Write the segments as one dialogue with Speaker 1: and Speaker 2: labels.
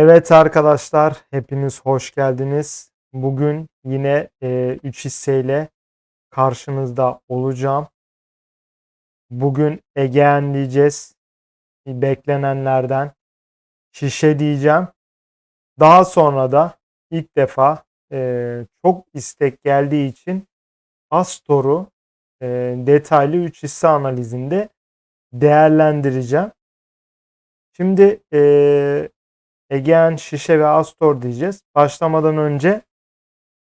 Speaker 1: Evet arkadaşlar, hepiniz hoş geldiniz. Bugün yine 3 hisseyle karşınızda olacağım. Bugün Egean diyeceğiz. Beklenenlerden şişe diyeceğim. Daha sonra da ilk defa e, çok istek geldiği için Astor'u e, detaylı 3 hisse analizinde değerlendireceğim. Şimdi e, Egean, Şişe ve Astor diyeceğiz. Başlamadan önce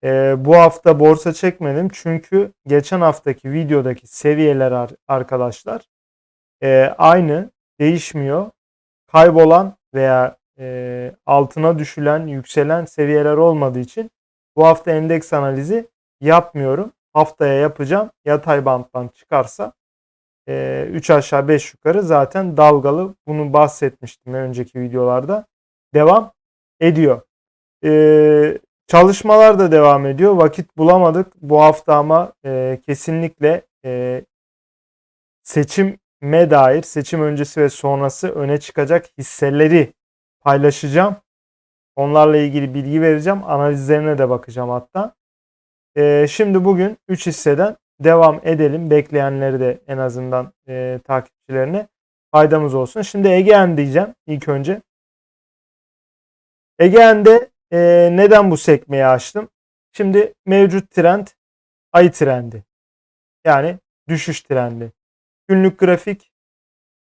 Speaker 1: e, bu hafta borsa çekmedim. Çünkü geçen haftaki videodaki seviyeler ar- arkadaşlar e, aynı değişmiyor. Kaybolan veya e, altına düşülen, yükselen seviyeler olmadığı için bu hafta endeks analizi yapmıyorum. Haftaya yapacağım. Yatay banttan çıkarsa 3 aşağı 5 yukarı zaten dalgalı. Bunu bahsetmiştim önceki videolarda devam ediyor. Ee, çalışmalar da devam ediyor. Vakit bulamadık bu hafta ama e, kesinlikle e, seçime dair seçim öncesi ve sonrası öne çıkacak hisseleri paylaşacağım. Onlarla ilgili bilgi vereceğim. Analizlerine de bakacağım hatta. E, şimdi bugün 3 hisseden devam edelim. Bekleyenleri de en azından e, takipçilerine faydamız olsun. Şimdi Egean diyeceğim ilk önce. Egean'de e, neden bu sekmeyi açtım? Şimdi mevcut trend ay trendi. Yani düşüş trendi. Günlük grafik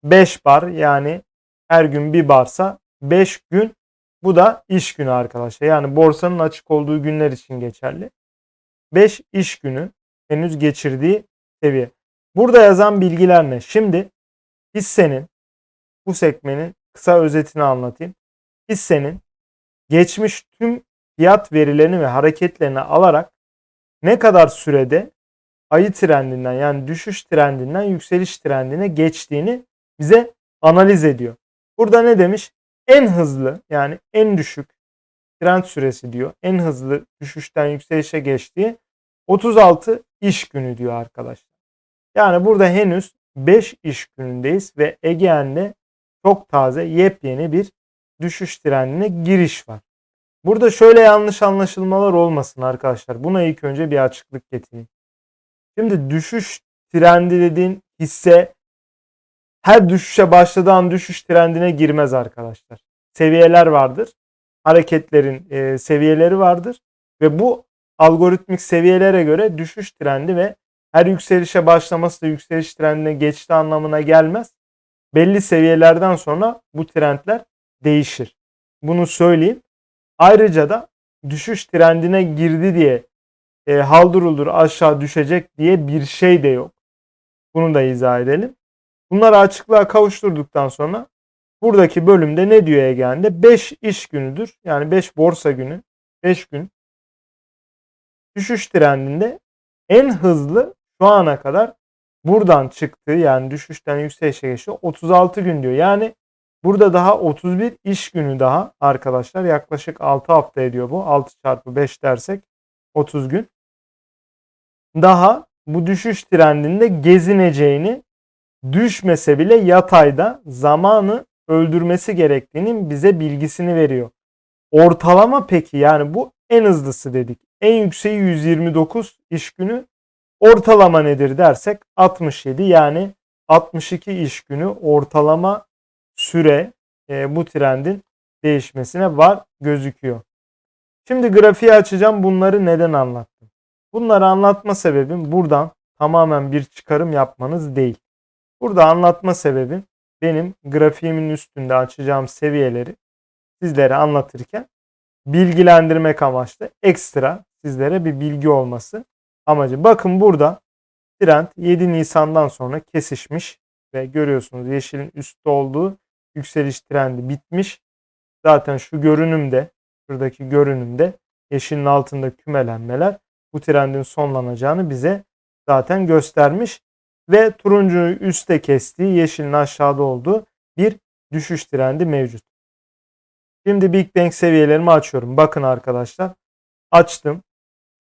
Speaker 1: 5 bar yani her gün bir barsa 5 gün bu da iş günü arkadaşlar. Yani borsanın açık olduğu günler için geçerli. 5 iş günü henüz geçirdiği seviye. Burada yazan bilgiler ne? Şimdi hissenin bu sekmenin kısa özetini anlatayım. Hissenin geçmiş tüm fiyat verilerini ve hareketlerini alarak ne kadar sürede ayı trendinden yani düşüş trendinden yükseliş trendine geçtiğini bize analiz ediyor. Burada ne demiş? En hızlı yani en düşük trend süresi diyor. En hızlı düşüşten yükselişe geçtiği 36 iş günü diyor arkadaşlar. Yani burada henüz 5 iş günündeyiz ve Egean'de çok taze yepyeni bir düşüş trendine giriş var. Burada şöyle yanlış anlaşılmalar olmasın arkadaşlar. Buna ilk önce bir açıklık getireyim. Şimdi düşüş trendi dediğin hisse her düşüşe başladığı an düşüş trendine girmez arkadaşlar. Seviyeler vardır. Hareketlerin e, seviyeleri vardır ve bu algoritmik seviyelere göre düşüş trendi ve her yükselişe başlaması da yükseliş trendine geçti anlamına gelmez. Belli seviyelerden sonra bu trendler değişir. Bunu söyleyeyim. Ayrıca da düşüş trendine girdi diye e, haldır uldur aşağı düşecek diye bir şey de yok. Bunu da izah edelim. Bunları açıklığa kavuşturduktan sonra buradaki bölümde ne diyor Ege'nde? 5 iş günüdür. Yani 5 borsa günü. 5 gün düşüş trendinde en hızlı şu ana kadar buradan çıktığı yani düşüşten yükselişe geçti 36 gün diyor. Yani burada daha 31 iş günü daha arkadaşlar yaklaşık 6 hafta ediyor bu. 6 çarpı 5 dersek 30 gün. Daha bu düşüş trendinde gezineceğini düşmese bile yatayda zamanı öldürmesi gerektiğinin bize bilgisini veriyor. Ortalama peki yani bu en hızlısı dedik. En yükseği 129 iş günü. Ortalama nedir dersek 67 yani 62 iş günü ortalama süre e, bu trendin değişmesine var gözüküyor. Şimdi grafiği açacağım. Bunları neden anlattım? Bunları anlatma sebebim buradan tamamen bir çıkarım yapmanız değil. Burada anlatma sebebim benim grafiğimin üstünde açacağım seviyeleri sizlere anlatırken bilgilendirmek amaçlı ekstra sizlere bir bilgi olması amacı. Bakın burada trend 7 Nisan'dan sonra kesişmiş ve görüyorsunuz yeşilin üstte olduğu yükseliş trendi bitmiş. Zaten şu görünümde, şuradaki görünümde yeşilin altında kümelenmeler bu trendin sonlanacağını bize zaten göstermiş ve turuncuyu üstte kestiği, yeşilin aşağıda olduğu bir düşüş trendi mevcut. Şimdi Big Bang seviyelerimi açıyorum. Bakın arkadaşlar. Açtım.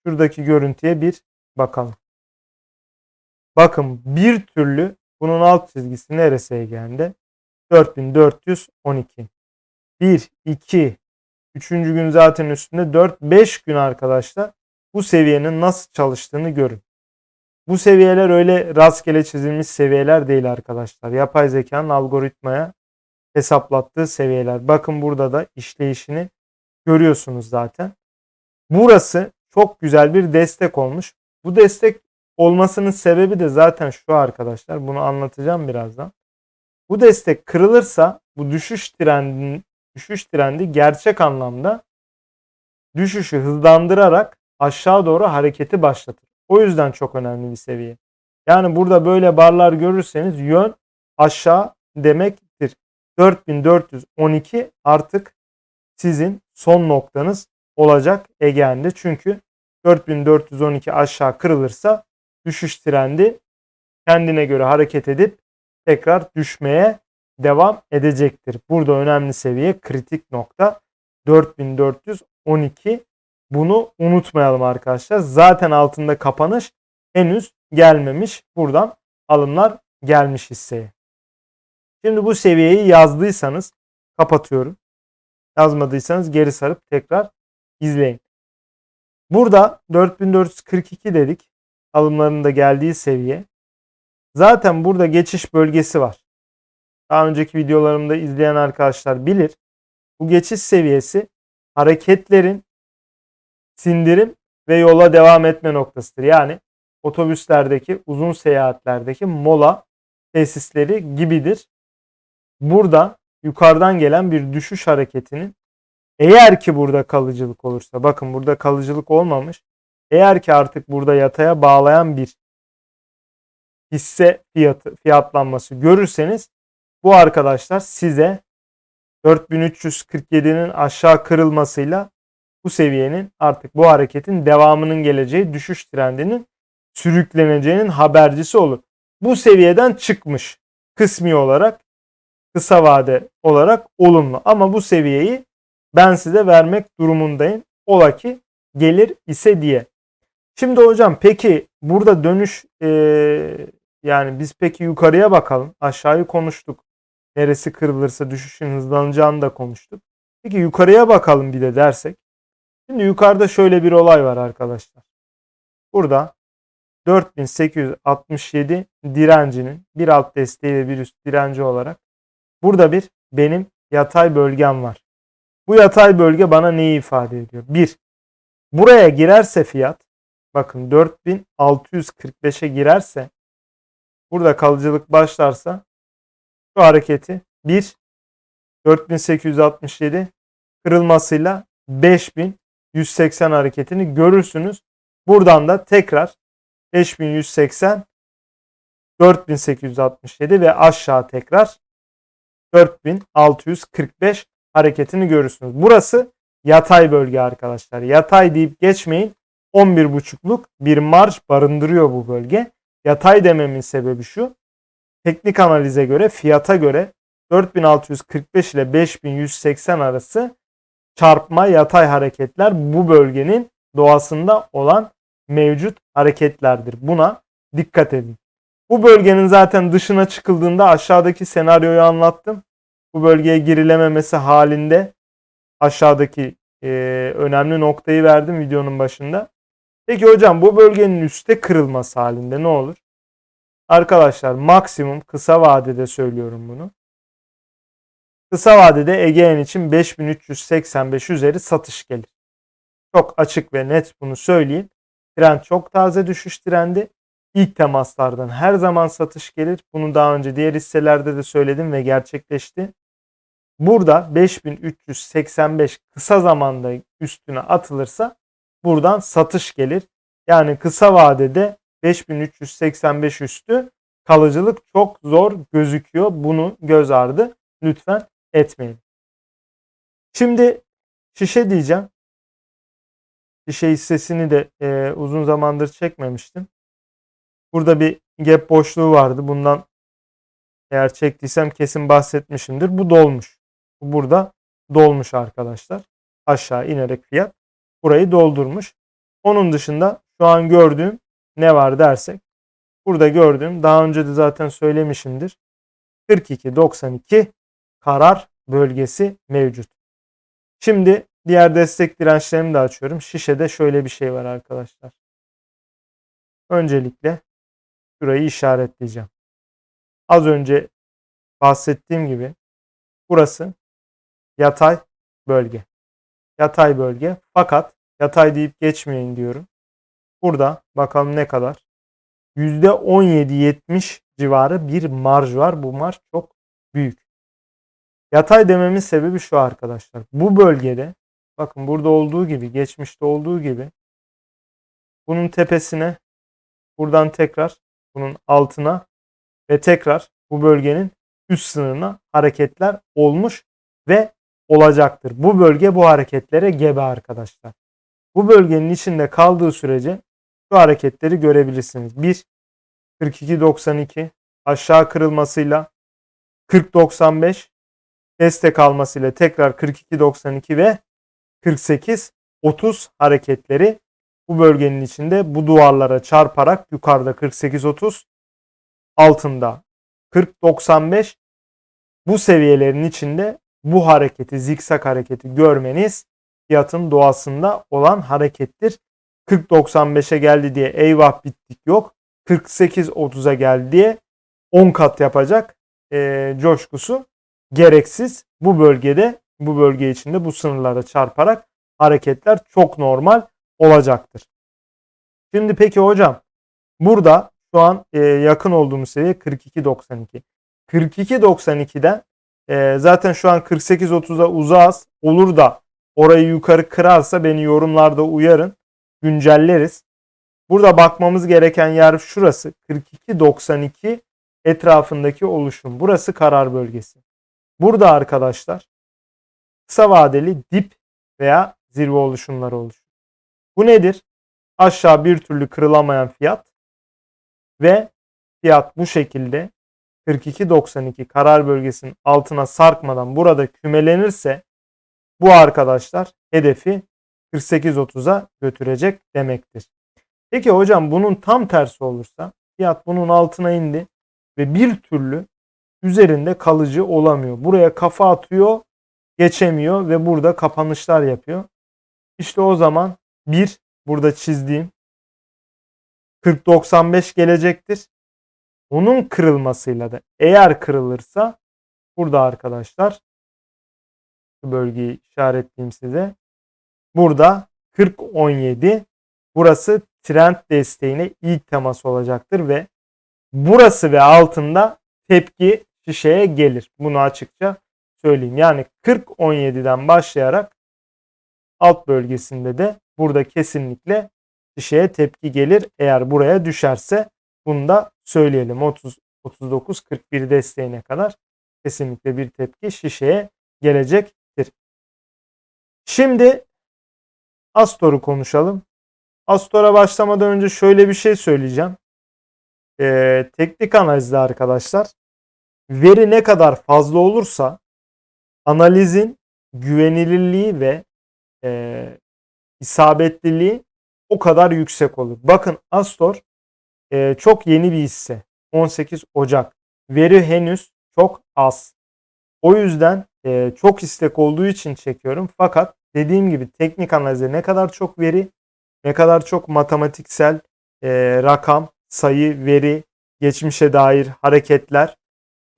Speaker 1: Şuradaki görüntüye bir bakalım. Bakın bir türlü bunun alt çizgisi neresi Ege'nde? 4412. 1, 2, Üçüncü gün zaten üstünde 4-5 gün arkadaşlar bu seviyenin nasıl çalıştığını görün. Bu seviyeler öyle rastgele çizilmiş seviyeler değil arkadaşlar. Yapay zekanın algoritmaya hesaplattığı seviyeler. Bakın burada da işleyişini görüyorsunuz zaten. Burası çok güzel bir destek olmuş. Bu destek olmasının sebebi de zaten şu arkadaşlar. Bunu anlatacağım birazdan. Bu destek kırılırsa bu düşüş trendinin düşüş trendi gerçek anlamda düşüşü hızlandırarak aşağı doğru hareketi başlatır. O yüzden çok önemli bir seviye. Yani burada böyle barlar görürseniz yön aşağı demektir. 4412 artık sizin son noktanız olacak Ege'nde. Çünkü 4412 aşağı kırılırsa düşüş trendi kendine göre hareket edip tekrar düşmeye devam edecektir. Burada önemli seviye kritik nokta 4412. Bunu unutmayalım arkadaşlar. Zaten altında kapanış henüz gelmemiş. Buradan alımlar gelmiş hisseye. Şimdi bu seviyeyi yazdıysanız kapatıyorum. Yazmadıysanız geri sarıp tekrar izleyin. Burada 4442 dedik. Alımların da geldiği seviye. Zaten burada geçiş bölgesi var. Daha önceki videolarımda izleyen arkadaşlar bilir. Bu geçiş seviyesi hareketlerin sindirim ve yola devam etme noktasıdır. Yani otobüslerdeki uzun seyahatlerdeki mola tesisleri gibidir. Burada yukarıdan gelen bir düşüş hareketinin eğer ki burada kalıcılık olursa bakın burada kalıcılık olmamış. Eğer ki artık burada yataya bağlayan bir hisse fiyatı fiyatlanması görürseniz bu arkadaşlar size 4347'nin aşağı kırılmasıyla bu seviyenin artık bu hareketin devamının geleceği düşüş trendinin sürükleneceğinin habercisi olur. Bu seviyeden çıkmış kısmi olarak kısa vade olarak olumlu ama bu seviyeyi ben size vermek durumundayım. Ola ki gelir ise diye. Şimdi hocam peki burada dönüş e, yani biz peki yukarıya bakalım. Aşağıyı konuştuk. Neresi kırılırsa düşüşün hızlanacağını da konuştuk. Peki yukarıya bakalım bir de dersek. Şimdi yukarıda şöyle bir olay var arkadaşlar. Burada 4867 direncinin bir alt desteği ve bir üst direnci olarak burada bir benim yatay bölgem var. Bu yatay bölge bana neyi ifade ediyor? 1. Buraya girerse fiyat bakın 4645'e girerse burada kalıcılık başlarsa şu hareketi 1 4867 kırılmasıyla 5180 hareketini görürsünüz. Buradan da tekrar 5180 4867 ve aşağı tekrar 4645 hareketini görürsünüz. Burası yatay bölge arkadaşlar. Yatay deyip geçmeyin. 11.5'luk bir marş barındırıyor bu bölge. Yatay dememin sebebi şu. Teknik analize göre, fiyata göre 4645 ile 5180 arası çarpma yatay hareketler bu bölgenin doğasında olan mevcut hareketlerdir. Buna dikkat edin. Bu bölgenin zaten dışına çıkıldığında aşağıdaki senaryoyu anlattım. Bu bölgeye girilememesi halinde aşağıdaki e, önemli noktayı verdim videonun başında. Peki hocam bu bölgenin üstte kırılması halinde ne olur? Arkadaşlar maksimum kısa vadede söylüyorum bunu. Kısa vadede Ege'nin için 5385 üzeri satış gelir. Çok açık ve net bunu söyleyeyim. Trend çok taze düşüş trendi. İlk temaslardan her zaman satış gelir. Bunu daha önce diğer hisselerde de söyledim ve gerçekleşti. Burada 5385 kısa zamanda üstüne atılırsa buradan satış gelir. Yani kısa vadede 5385 üstü kalıcılık çok zor gözüküyor. Bunu göz ardı lütfen etmeyin. Şimdi şişe diyeceğim. Şişe hissesini de e, uzun zamandır çekmemiştim. Burada bir gap boşluğu vardı. Bundan eğer çektiysem kesin bahsetmişimdir. Bu dolmuş. Bu burada dolmuş arkadaşlar. Aşağı inerek fiyat burayı doldurmuş. Onun dışında şu an gördüğüm ne var dersek burada gördüğüm daha önce de zaten söylemişimdir. 42.92 karar bölgesi mevcut. Şimdi diğer destek dirençlerimi de açıyorum. Şişede şöyle bir şey var arkadaşlar. Öncelikle şurayı işaretleyeceğim. Az önce bahsettiğim gibi burası yatay bölge. Yatay bölge. Fakat yatay deyip geçmeyin diyorum. Burada bakalım ne kadar. %17-70 civarı bir marj var. Bu marj çok büyük. Yatay dememin sebebi şu arkadaşlar. Bu bölgede bakın burada olduğu gibi geçmişte olduğu gibi bunun tepesine buradan tekrar bunun altına ve tekrar bu bölgenin üst sınırına hareketler olmuş ve olacaktır. Bu bölge bu hareketlere gebe arkadaşlar. Bu bölgenin içinde kaldığı sürece şu hareketleri görebilirsiniz. 1 42.92 aşağı kırılmasıyla 40.95 destek almasıyla tekrar 42.92 ve 48.30 hareketleri bu bölgenin içinde bu duvarlara çarparak yukarıda 48.30 altında 40.95 bu seviyelerin içinde bu hareketi zikzak hareketi görmeniz fiyatın doğasında olan harekettir. 40.95'e geldi diye eyvah bittik yok. 48.30'a geldi diye 10 kat yapacak e, coşkusu gereksiz. Bu bölgede bu bölge içinde bu sınırlara çarparak hareketler çok normal olacaktır. Şimdi peki hocam burada şu an e, yakın olduğumuz seviye 42.92. 42.92'den e, zaten şu an 48.30'a uzağız. Olur da orayı yukarı kırarsa beni yorumlarda uyarın. Güncelleriz. Burada bakmamız gereken yer şurası. 42.92 etrafındaki oluşum. Burası karar bölgesi. Burada arkadaşlar kısa vadeli dip veya zirve oluşumları oluşuyor. Bu nedir? Aşağı bir türlü kırılamayan fiyat ve fiyat bu şekilde 42.92 karar bölgesinin altına sarkmadan burada kümelenirse bu arkadaşlar hedefi 48.30'a götürecek demektir. Peki hocam bunun tam tersi olursa fiyat bunun altına indi ve bir türlü üzerinde kalıcı olamıyor. Buraya kafa atıyor, geçemiyor ve burada kapanışlar yapıyor. İşte o zaman bir burada çizdiğim 40-95 gelecektir. Onun kırılmasıyla da eğer kırılırsa burada arkadaşlar şu bölgeyi işaretleyeyim size. Burada 40-17 burası trend desteğine ilk temas olacaktır ve burası ve altında tepki şişeye gelir. Bunu açıkça söyleyeyim. Yani 40-17'den başlayarak alt bölgesinde de burada kesinlikle şişeye tepki gelir. Eğer buraya düşerse bunu da söyleyelim. 30 39 41 desteğine kadar kesinlikle bir tepki şişeye gelecektir. Şimdi Astor'u konuşalım. Astor'a başlamadan önce şöyle bir şey söyleyeceğim. Ee, teknik analizde arkadaşlar veri ne kadar fazla olursa analizin güvenilirliği ve e, isabetliliği o kadar yüksek olur. Bakın Astor e, çok yeni bir hisse. 18 Ocak. Veri henüz çok az. O yüzden e, çok istek olduğu için çekiyorum. Fakat dediğim gibi teknik analizde ne kadar çok veri, ne kadar çok matematiksel e, rakam, sayı, veri, geçmişe dair hareketler,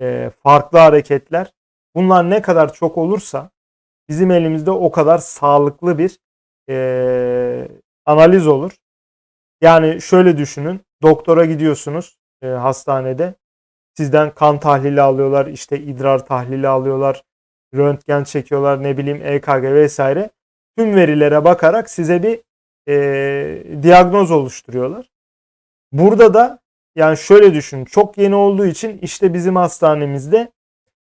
Speaker 1: e, farklı hareketler. Bunlar ne kadar çok olursa bizim elimizde o kadar sağlıklı bir e, analiz olur. Yani şöyle düşünün. Doktora gidiyorsunuz e, hastanede. Sizden kan tahlili alıyorlar, işte idrar tahlili alıyorlar, röntgen çekiyorlar, ne bileyim EKG vesaire. Tüm verilere bakarak size bir e, diagnoz oluşturuyorlar. Burada da yani şöyle düşün. Çok yeni olduğu için işte bizim hastanemizde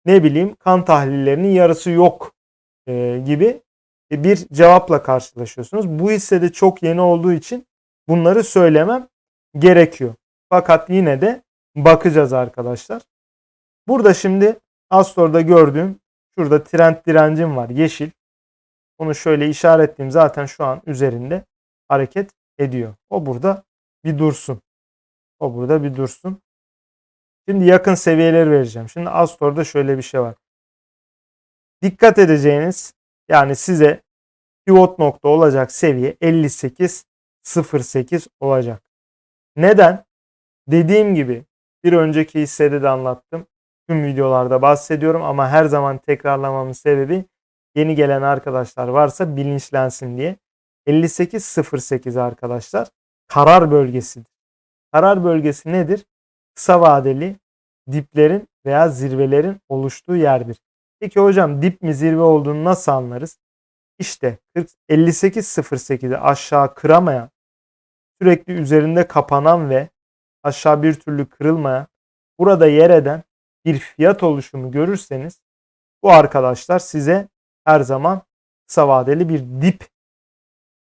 Speaker 1: ne bileyim kan tahlillerinin yarısı yok e, gibi bir cevapla karşılaşıyorsunuz. Bu hissede çok yeni olduğu için bunları söylemem gerekiyor. Fakat yine de bakacağız arkadaşlar. Burada şimdi Astor'da gördüğüm şurada trend direncim var yeşil. Onu şöyle işaretleyeyim zaten şu an üzerinde hareket ediyor. O burada bir dursun. O burada bir dursun. Şimdi yakın seviyeleri vereceğim. Şimdi Astor'da şöyle bir şey var. Dikkat edeceğiniz yani size pivot nokta olacak seviye 58.08 olacak. Neden? Dediğim gibi bir önceki hissede de anlattım. Tüm videolarda bahsediyorum ama her zaman tekrarlamamın sebebi yeni gelen arkadaşlar varsa bilinçlensin diye. 58.08 arkadaşlar karar bölgesidir. Karar bölgesi nedir? Kısa vadeli diplerin veya zirvelerin oluştuğu yerdir. Peki hocam dip mi zirve olduğunu nasıl anlarız? İşte 58.08'i aşağı kıramayan, sürekli üzerinde kapanan ve aşağı bir türlü kırılmayan, burada yer eden bir fiyat oluşumu görürseniz bu arkadaşlar size her zaman kısa vadeli bir dip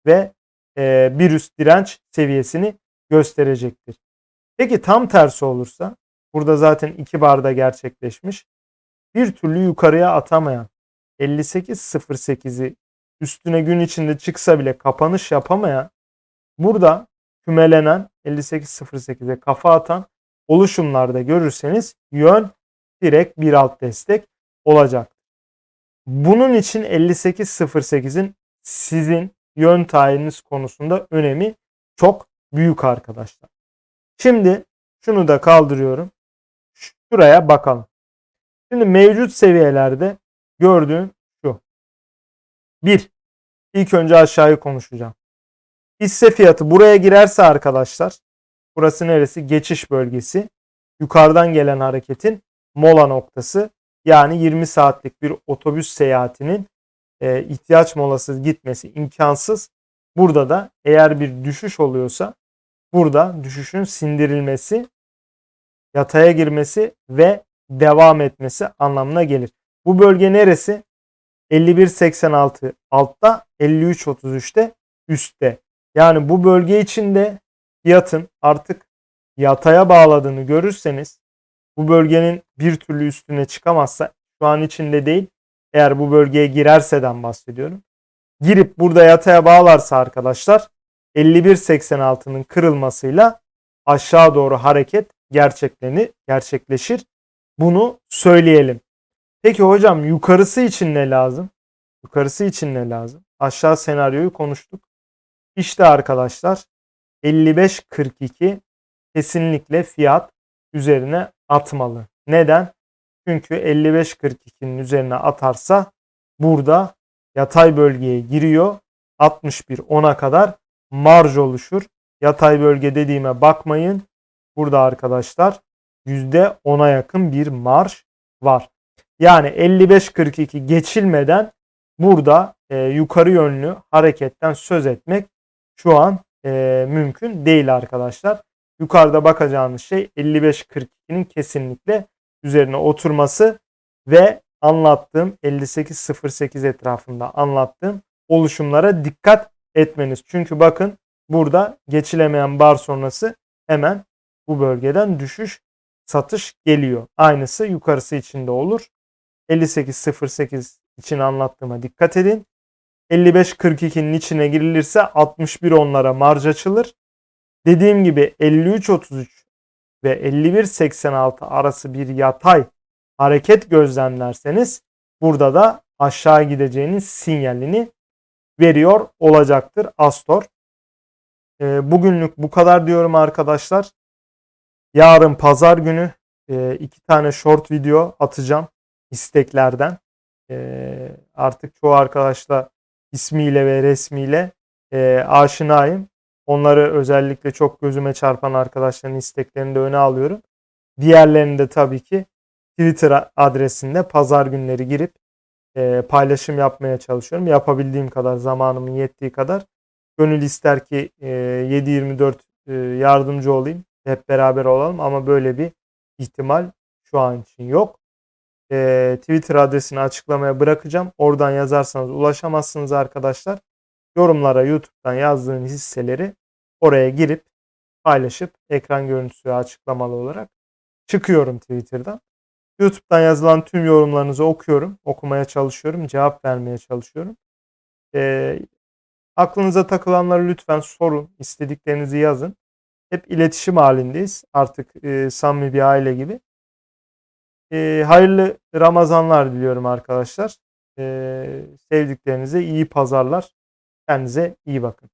Speaker 1: ve e, bir üst direnç seviyesini gösterecektir. Peki tam tersi olursa burada zaten iki barda gerçekleşmiş. Bir türlü yukarıya atamayan 58.08'i üstüne gün içinde çıksa bile kapanış yapamayan burada kümelenen 58.08'e kafa atan oluşumlarda görürseniz yön direkt bir alt destek olacak. Bunun için 58.08'in sizin yön tayininiz konusunda önemi çok büyük arkadaşlar. Şimdi şunu da kaldırıyorum. Şuraya bakalım. Şimdi mevcut seviyelerde gördüğüm şu. Bir, ilk önce aşağıyı konuşacağım. Hisse fiyatı buraya girerse arkadaşlar, burası neresi? Geçiş bölgesi. Yukarıdan gelen hareketin mola noktası. Yani 20 saatlik bir otobüs seyahatinin e, ihtiyaç molası gitmesi imkansız. Burada da eğer bir düşüş oluyorsa burada düşüşün sindirilmesi, yataya girmesi ve devam etmesi anlamına gelir. Bu bölge neresi? 51.86 altta, 53.33'te üstte. Yani bu bölge içinde fiyatın artık yataya bağladığını görürseniz bu bölgenin bir türlü üstüne çıkamazsa şu an içinde değil eğer bu bölgeye girerseden bahsediyorum. Girip burada yataya bağlarsa arkadaşlar 51.86'nın kırılmasıyla aşağı doğru hareket gerçeklerini gerçekleşir. Bunu söyleyelim. Peki hocam yukarısı için ne lazım? Yukarısı için ne lazım? Aşağı senaryoyu konuştuk. İşte arkadaşlar 55.42 kesinlikle fiyat üzerine atmalı. Neden? Çünkü 55.42'nin üzerine atarsa burada yatay bölgeye giriyor. 61 10'a kadar marj oluşur. Yatay bölge dediğime bakmayın. Burada arkadaşlar %10'a yakın bir marj var. Yani 55-42 geçilmeden burada e, yukarı yönlü hareketten söz etmek şu an e, mümkün değil arkadaşlar. Yukarıda bakacağınız şey 55-42'nin kesinlikle üzerine oturması ve anlattığım 58-08 etrafında anlattığım oluşumlara dikkat etmeniz. Çünkü bakın burada geçilemeyen bar sonrası hemen bu bölgeden düşüş satış geliyor. Aynısı yukarısı için de olur. 58.08 için anlattığıma dikkat edin. 55.42'nin içine girilirse 61 onlara marj açılır. Dediğim gibi 53.33 ve 51.86 arası bir yatay hareket gözlemlerseniz burada da aşağı gideceğinin sinyalini veriyor olacaktır Astor. E, bugünlük bu kadar diyorum arkadaşlar. Yarın pazar günü e, iki tane short video atacağım isteklerden. E, artık çoğu arkadaşla ismiyle ve resmiyle e, aşinayım. Onları özellikle çok gözüme çarpan arkadaşların isteklerini de öne alıyorum. Diğerlerini de tabii ki Twitter adresinde pazar günleri girip e, paylaşım yapmaya çalışıyorum. Yapabildiğim kadar zamanımın yettiği kadar. Gönül ister ki e, 7-24 e, yardımcı olayım. Hep beraber olalım ama böyle bir ihtimal şu an için yok. E, Twitter adresini açıklamaya bırakacağım. Oradan yazarsanız ulaşamazsınız arkadaşlar. Yorumlara YouTube'dan yazdığınız hisseleri oraya girip paylaşıp ekran görüntüsü açıklamalı olarak çıkıyorum Twitter'dan. YouTube'dan yazılan tüm yorumlarınızı okuyorum. Okumaya çalışıyorum. Cevap vermeye çalışıyorum. E, aklınıza takılanları lütfen sorun. istediklerinizi yazın. Hep iletişim halindeyiz. Artık e, samimi bir aile gibi. E, hayırlı Ramazanlar diliyorum arkadaşlar. E, sevdiklerinize iyi pazarlar Kendinize iyi bakın.